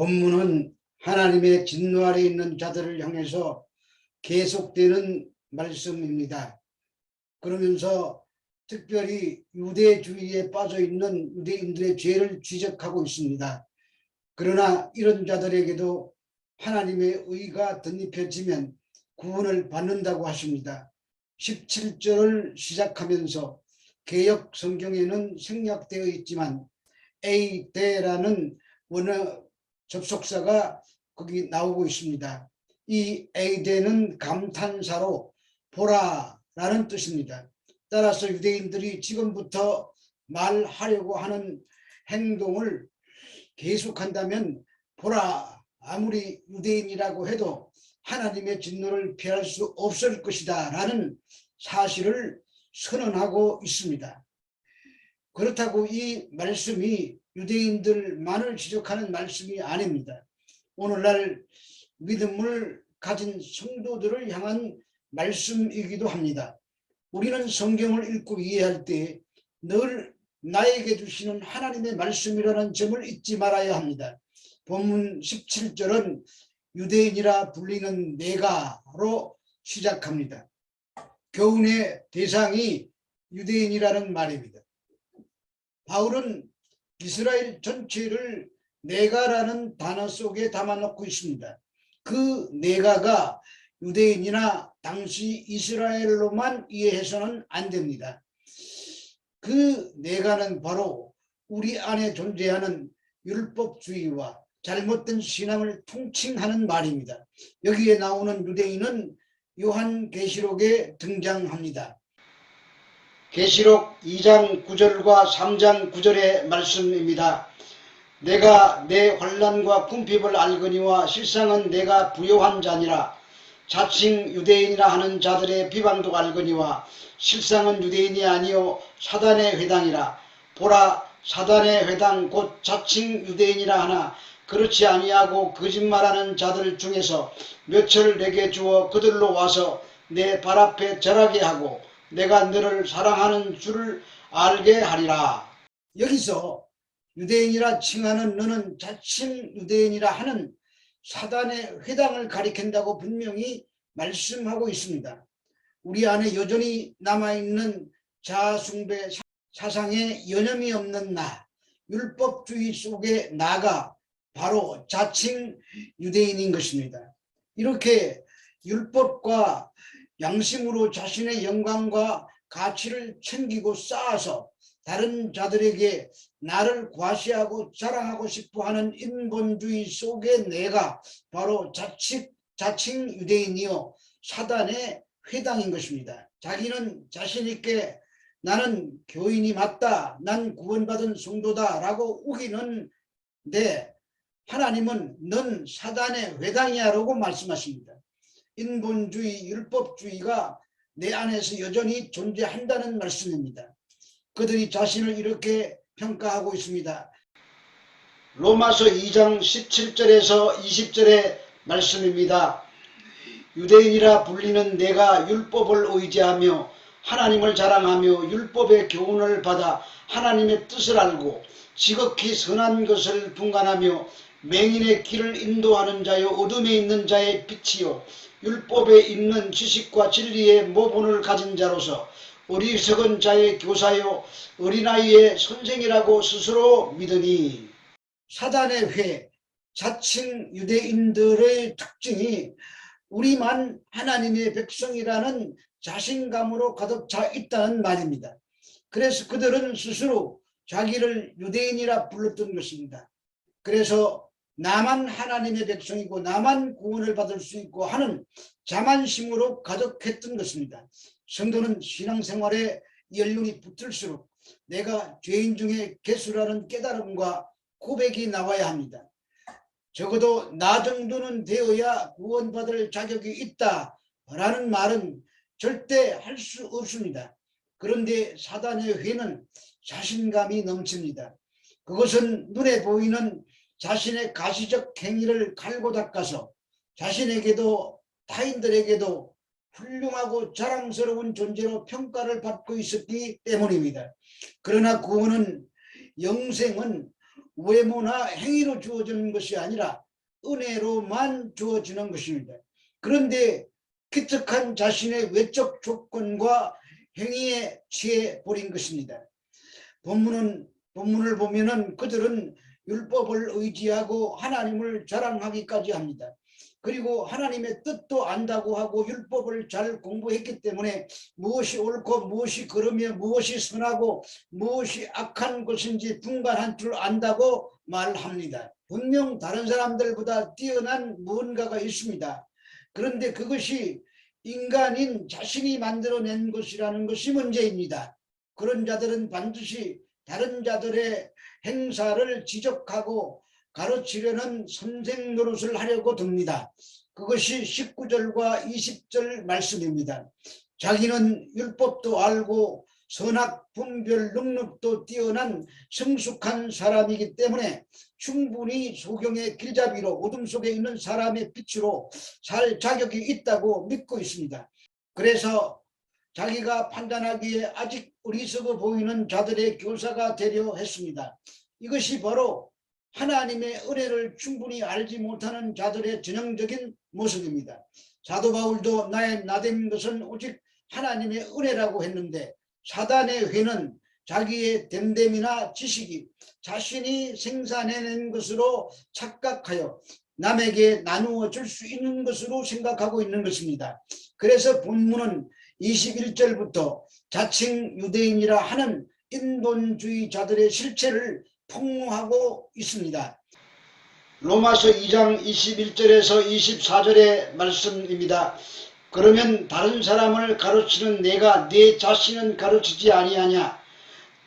본문은 하나님의 진노 아래 있는 자들을 향해서 계속되는 말씀입니다. 그러면서 특별히 유대주의에 빠져 있는 유대인들의 죄를 지적하고 있습니다. 그러나 이런 자들에게도 하나님의 의가 덧입혀지면 구원을 받는다고 하십니다. 17절을 시작하면서 개혁 성경에는 생략되어 있지만 에이데라는 원어 접속사가 거기 나오고 있습니다. 이 에이데는 감탄사로 보라라는 뜻입니다. 따라서 유대인들이 지금부터 말하려고 하는 행동을 계속한다면 보라 아무리 유대인이라고 해도 하나님의 진노를 피할 수 없을 것이다 라는 사실을 선언하고 있습니다. 그렇다고 이 말씀이 유대인들만을 지적하는 말씀이 아닙니다. 오늘날 믿음을 가진 성도들을 향한 말씀이기도 합니다. 우리는 성경을 읽고 이해할 때 늘 나에게 주시는 하나님의 말씀이라는 점을 잊지 말아야 합니다. 본문 17절은 유대인이라 불리는 내가로 시작합니다. 교훈의 대상이 유대인이라는 말입니다. 바울은 이스라엘 전체를 내가라는 단어 속에 담아놓고 있습니다. 그 내가가 유대인이나 당시 이스라엘로만 이해해서는 안 됩니다. 그 내가는 바로 우리 안에 존재하는 율법주의와 잘못된 신앙을 통칭하는 말입니다. 여기에 나오는 유대인은 요한계시록에 등장합니다. 계시록 2장 9절과 3장 9절의 말씀입니다. 내가 내 환란과 궁핍을 알거니와 실상은 내가 부요한 자니라. 자칭 유대인이라 하는 자들의 비방도 알거니와 실상은 유대인이 아니요 사단의 회당이라. 보라 사단의 회당 곧 자칭 유대인이라 하나. 그렇지 아니하고 거짓말하는 자들 중에서 몇을 내게 주어 그들로 와서 내 발 앞에 절하게 하고 내가 너를 사랑하는 줄을 알게 하리라. 여기서 유대인이라 칭하는 너는 자칭 유대인이라 하는 사단의 회당을 가리킨다고 분명히 말씀하고 있습니다. 우리 안에 여전히 남아있는 자아숭배 사상에 여념이 없는 나, 율법주의 속에 나가 바로 자칭 유대인인 것입니다. 이렇게 율법과 양심으로 자신의 영광과 가치를 챙기고 쌓아서 다른 자들에게 나를 과시하고 자랑하고 싶어 하는 인본주의 속에 내가 바로 자칭, 자칭 유대인이요 사단의 회당인 것입니다. 자기는 자신 있게 나는 교인이 맞다, 난 구원받은 성도다 라고 우기는데 하나님은 넌 사단의 회당이야 라고 말씀하십니다. 인본주의, 율법주의가 내 안에서 여전히 존재한다는 말씀입니다. 그들이 자신을 이렇게 평가하고 있습니다. 로마서 2장 17절에서 20절의 말씀입니다. 유대인이라 불리는 내가 율법을 의지하며 하나님을 자랑하며 율법의 교훈을 받아 하나님의 뜻을 알고 지극히 선한 것을 분간하며 맹인의 길을 인도하는 자여 어둠에 있는 자의 빛이요 율법에 있는 지식과 진리의 모본을 가진 자로서 어리석은 자의 교사요 어린아이의 선생이라고 스스로 믿으니 사단의 회 자칭 유대인들의 특징이 우리만 하나님의 백성이라는 자신감으로 가득 차 있다는 말입니다. 그래서 그들은 스스로 자기를 유대인이라 불렀던 것입니다. 그래서 나만 하나님의 백성이고 나만 구원을 받을 수 있고 하는 자만심으로 가득했던 것입니다. 성도는 신앙생활에 연륜이 붙을수록 내가 죄인 중에 개수라는 깨달음과 고백이 나와야 합니다. 적어도 나 정도는 되어야 구원받을 자격이 있다라는 말은 절대 할 수 없습니다. 그런데 사단의 회는 자신감이 넘칩니다. 그것은 눈에 보이는 자신의 가시적 행위를 갈고 닦아서 자신에게도 타인들에게도 훌륭하고 자랑스러운 존재로 평가를 받고 있었기 때문입니다. 그러나 구원은 영생은 외모나 행위로 주어지는 것이 아니라 은혜로만 주어지는 것입니다. 그런데 기특한 자신의 외적 조건과 행위에 취해 버린 것입니다. 본문은 본문을 보면은 그들은 율법을 의지하고 하나님을 자랑하기까지 합니다. 그리고 하나님의 뜻도 안다고 하고 율법을 잘 공부했기 때문에 무엇이 옳고 무엇이 그르며 무엇이 선하고 무엇이 악한 것인지 분간한 줄 안다고 말합니다. 분명 다른 사람들보다 뛰어난 무언가가 있습니다. 그런데 그것이 인간인 자신이 만들어낸 것이라는 것이 문제입니다. 그런 자들은 반드시 다른 자들의 행사를 지적하고 가르치려는 선생 노릇을 하려고 듭니다. 그것이 19절과 20절 말씀입니다. 자기는 율법도 알고 선악 분별 능력도 뛰어난 성숙한 사람이기 때문에 충분히 소경의 길잡이로 어둠 속에 있는 사람의 빛으로 살 자격이 있다고 믿고 있습니다. 그래서 자기가 판단하기에 아직 어리석어 보이는 자들의 교사가 되려 했습니다. 이것이 바로 하나님의 은혜를 충분히 알지 못하는 자들의 전형적인 모습입니다. 사도 바울도 나의 나된 것은 오직 하나님의 은혜라고 했는데 사단의 회는 자기의 됨됨이나 지식이 자신이 생산해낸 것으로 착각하여 남에게 나누어 줄 수 있는 것으로 생각하고 있는 것입니다. 그래서 본문은 21절부터 자칭 유대인이라 하는 인본주의자들의 실체를 폭로하고 있습니다. 로마서 2장 21절에서 24절의 말씀입니다. 그러면 다른 사람을 가르치는 내가 내 자신은 가르치지 아니하냐?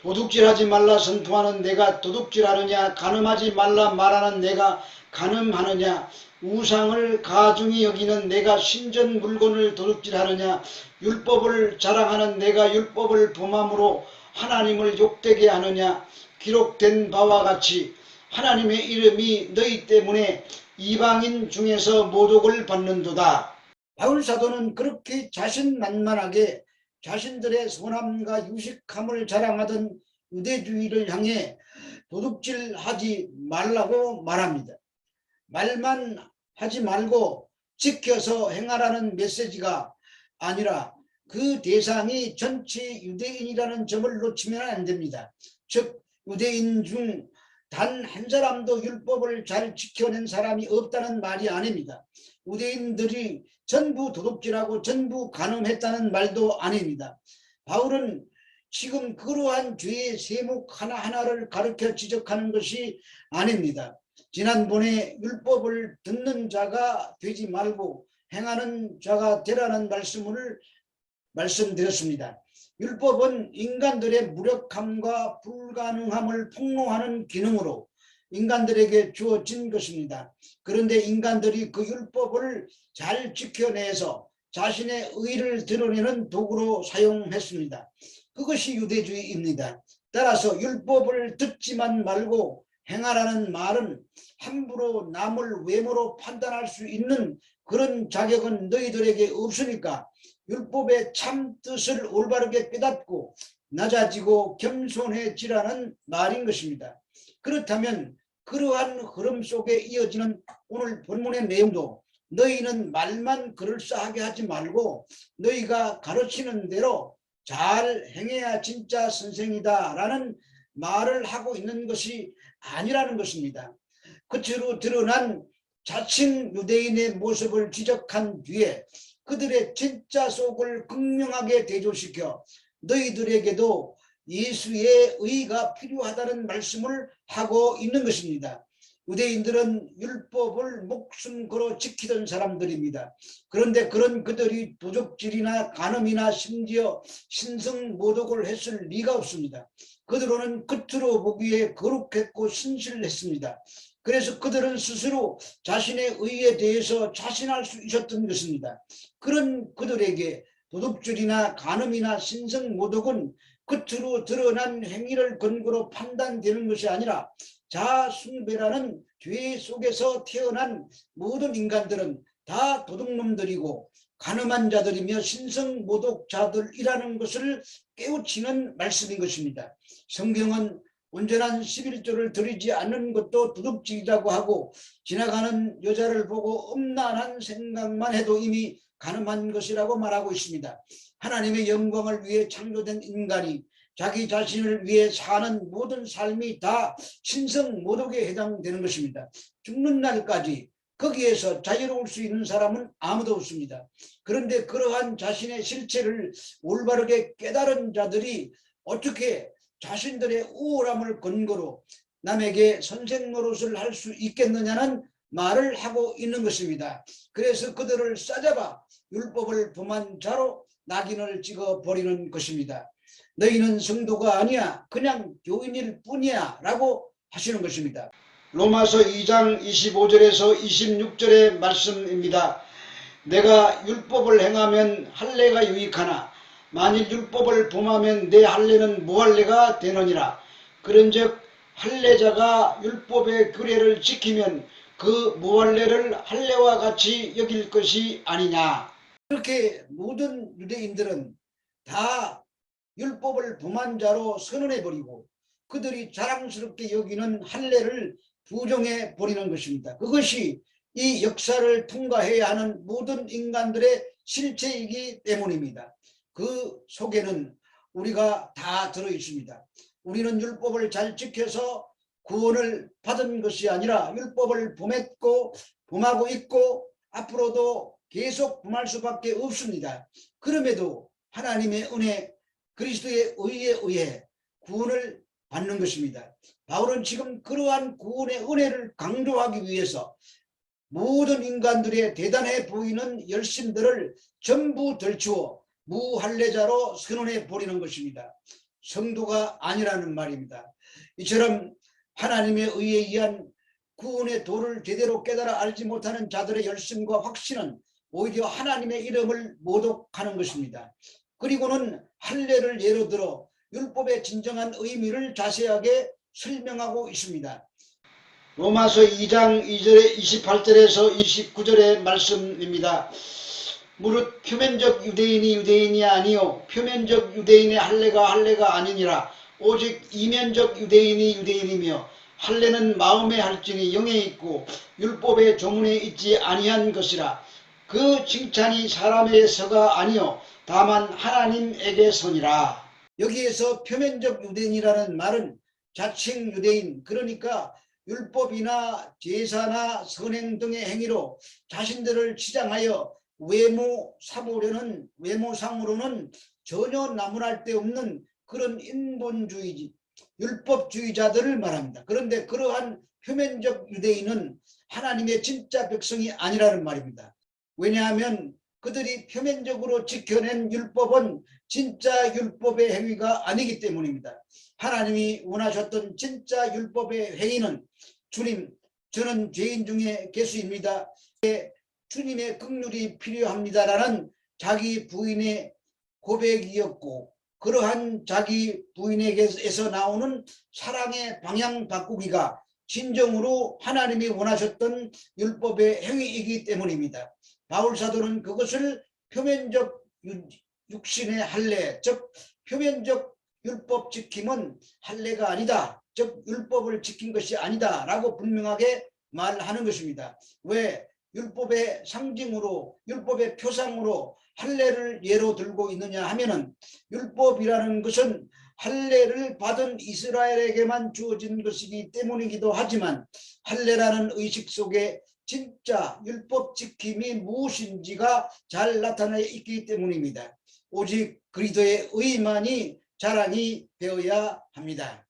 도둑질하지 말라 선포하는 내가 도둑질하느냐? 간음하지 말라 말하는 내가 간음하느냐? 우상을 가중히 여기는 내가 신전 물건을 도둑질하느냐? 율법을 자랑하는 내가 율법을 범함으로 하나님을 욕되게 하느냐? 기록된 바와 같이 하나님의 이름이 너희 때문에 이방인 중에서 모독을 받는도다. 바울 사도는 그렇게 자신만만하게 자신들의 선함과 유식함을 자랑하던 유대주의를 향해 도둑질하지 말라고 말합니다. 말만 하지 말고 지켜서 행하라는 메시지가 아니라 그 대상이 전체 유대인이라는 점을 놓치면 안 됩니다. 즉 유대인 중 단 한 사람도 율법을 잘 지켜낸 사람이 없다는 말이 아닙니다. 유대인들이 전부 도둑질하고 전부 간음했다는 말도 아닙니다. 바울은 지금 그러한 죄의 세목 하나하나를 가르쳐 지적하는 것이 아닙니다. 지난번에 율법을 듣는 자가 되지 말고 행하는 자가 되라는 말씀을 말씀드렸습니다. 율법은 인간들의 무력함과 불가능함을 폭로하는 기능으로 인간들에게 주어진 것입니다. 그런데 인간들이 그 율법을 잘 지켜내서 자신의 의를 드러내는 도구로 사용했습니다. 그것이 유대주의입니다. 따라서 율법을 듣지만 말고 행하라는 말은 함부로 남을 외모로 판단할 수 있는 그런 자격은 너희들에게 없으니까 율법의 참 뜻을 올바르게 깨닫고 낮아지고 겸손해지라는 말인 것입니다. 그렇다면 그러한 흐름 속에 이어지는 오늘 본문의 내용도 너희는 말만 그럴싸하게 하지 말고 너희가 가르치는 대로 잘 행해야 진짜 선생이다 라는 말을 하고 있는 것이 아니라는 것입니다. 끝으로 드러난 자칭 유대인의 모습을 지적한 뒤에 그들의 진짜 속을 극명하게 대조시켜 너희들에게도 예수의 의가 필요하다는 말씀을 하고 있는 것입니다. 유대인들은 율법을 목숨 걸어 지키던 사람들입니다. 그런데 그런 그들이 도적질이나 간음이나 심지어 신성 모독을 했을 리가 없습니다. 그들은 겉으로 보기에 거룩했고 신실했습니다. 그래서 그들은 스스로 자신의 의에 대해서 자신할 수 있었던 것입니다. 그런 그들에게 도둑질이나 간음이나 신성 모독은 겉으로 드러난 행위를 근거로 판단되는 것이 아니라 자숭배라는 죄 속에서 태어난 모든 인간들은 다 도둑놈들이고 가늠한 자들이며 신성 모독자들이라는 것을 깨우치는 말씀인 것입니다. 성경은 온전한 11조를 드리지 않는 것도 도둑질이라고 하고 지나가는 여자를 보고 음란한 생각만 해도 이미 가늠한 것이라고 말하고 있습니다. 하나님의 영광을 위해 창조된 인간이 자기 자신을 위해 사는 모든 삶이 다 신성 모독에 해당되는 것입니다. 죽는 날까지 거기에서 자유로울 수 있는 사람은 아무도 없습니다. 그런데 그러한 자신의 실체를 올바르게 깨달은 자들이 어떻게 자신들의 우월함을 근거로 남에게 선생 노릇을 할 수 있겠느냐는 말을 하고 있는 것입니다. 그래서 그들을 싸잡아 율법을 범한 자로 낙인을 찍어 버리는 것입니다. 너희는 성도가 아니야 그냥 교인일 뿐이야 라고 하시는 것입니다. 로마서 2장 25절에서 26절의 말씀입니다. 내가 율법을 행하면 할례가 유익하나 만일 율법을 범하면 내 할례는 무할례가 되느니라. 그런즉 할례자가 율법의 규례를 지키면 그 무할례를 할례와 같이 여길 것이 아니냐. 이렇게 모든 유대인들은 다 율법을 범한 자로 선언해 버리고 그들이 자랑스럽게 여기는 할례를 부정해 버리는 것입니다. 그것이 이 역사를 통과해야 하는 모든 인간들의 실체이기 때문입니다. 그 속에는 우리가 다 들어 있습니다. 우리는 율법을 잘 지켜서 구원을 받은 것이 아니라 율법을 범했고 범하고 있고 앞으로도 계속 범할 수밖에 없습니다. 그럼에도 하나님의 은혜 그리스도의 의에 의해 구원을 받는 것입니다. 바울은 지금 그러한 구원의 은혜를 강조하기 위해서 모든 인간들의 대단해 보이는 열심들을 전부 들추어 무할례자로 선언해 버리는 것입니다. 성도가 아니라는 말입니다. 이처럼 하나님의 의에 의한 구원의 도를 제대로 깨달아 알지 못하는 자들의 열심과 확신은 오히려 하나님의 이름을 모독하는 것입니다. 그리고는 할례를 예로 들어 율법의 진정한 의미를 자세하게 설명하고 있습니다. 로마서 2장 2절에 28절에서 29절의 말씀입니다. 무릇 표면적 유대인이 유대인이 아니요 표면적 유대인의 할례가 할례가 아니니라 오직 이면적 유대인이 유대인이며 할례는 마음에 할지니 영에 있고 율법의 조문에 있지 아니한 것이라 그 칭찬이 사람에서가 아니요 다만 하나님에게서니라 여기에서 표면적 유대인이라는 말은 자칭 유대인 그러니까 율법이나 제사나 선행 등의 행위로 자신들을 치장하여 외모 삼으려는 외모상으로는 전혀 나무랄 데 없는 그런 인본주의 율법주의자들을 말합니다. 그런데 그러한 표면적 유대인은 하나님의 진짜 백성이 아니라는 말입니다. 왜냐하면 그들이 표면적으로 지켜낸 율법은 진짜 율법의 행위가 아니기 때문입니다. 하나님이 원하셨던 진짜 율법의 행위는 주님 저는 죄인 중에 개수입니다. 주님의 극률이 필요합니다라는 자기 부인의 고백이었고 그러한 자기 부인에게서 나오는 사랑의 방향 바꾸기가 진정으로 하나님이 원하셨던 율법의 행위이기 때문입니다. 바울 사도는 그것을 표면적 육신의 할례, 즉 표면적 율법 지킴은 할례가 아니다. 즉 율법을 지킨 것이 아니다 라고 분명하게 말하는 것입니다. 왜 율법의 상징으로 율법의 표상으로 할례를 예로 들고 있느냐 하면은 율법이라는 것은 할례를 받은 이스라엘에게만 주어진 것이기 때문이기도 하지만 할례라는 의식 속에 진짜 율법 지킴이 무엇인지가 잘 나타나 있기 때문입니다. 오직 그리스도의 의만이 자랑이 되어야 합니다.